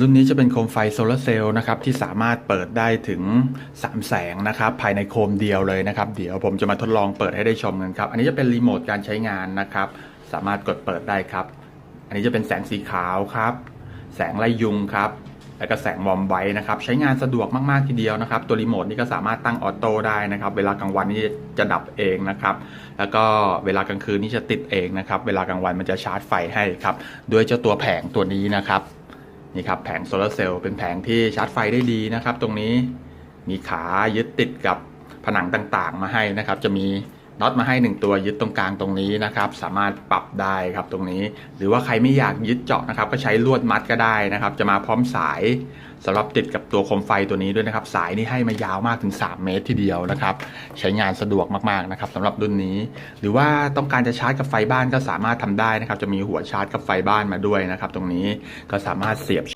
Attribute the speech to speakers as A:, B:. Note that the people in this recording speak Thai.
A: รุ่นนี้จะเป็นโคมไฟโซลาร์เซลล์นะครับที่สามารถเปิดได้ถึง 3 แสงนะครับภายในโคมเดียวเลยนะครับ เดี๋ยวผมจะมาทดลองเปิดให้ได้ชมกันครับ อันนี้จะเป็นรีโมทการใช้งานนะครับ สามารถกดเปิดได้ครับ อันนี้จะเป็นแสงสีขาวครับ แสงไล่ยุงครับแล้วก็แสงวอมไว้นะครับ ใช้งานสะดวกมาก ๆ ทีเดียวนะครับ ตัวรีโมทนี่ก็สามารถตั้งออโต้ได้นะครับ เวลากลางวันนี่จะดับเองนะครับ แล้วก็เวลากลางคืนนี่จะติดเองนะครับ เวลากลางวันมันจะชาร์จไฟให้ครับด้วยเจ้าตัวแผงตัวนี้นะครับ นี่ครับแผงโซลาร์เซลล์เป็นแผงที่ชาร์จไฟได้ดีนะครับ ตรงนี้มีขายึดติดกับผนังต่างๆ มาให้นะครับ จะมี น็อตมาให้ 1 ตัวยึดตรงกลางตรงนี้นะครับ สามารถปรับได้ครับตรงนี้ หรือว่าใครไม่อยากยึดเจาะนะครับ ก็ใช้ลวดมัดก็ได้นะครับ จะมาพร้อมสายสำหรับติดกับตัวโคมไฟตัวนี้ด้วยนะครับ สายนี่ให้มายาวมากถึง 3 เมตรทีเดียวนะครับ ใช้งานสะดวกมากๆนะครับสำหรับรุ่นนี้ หรือว่าต้องการจะชาร์จกับไฟบ้านก็สามารถทำได้นะครับ จะมีหัวชาร์จกับไฟบ้านมาด้วยนะครับ ตรงนี้ก็สามารถเสียบ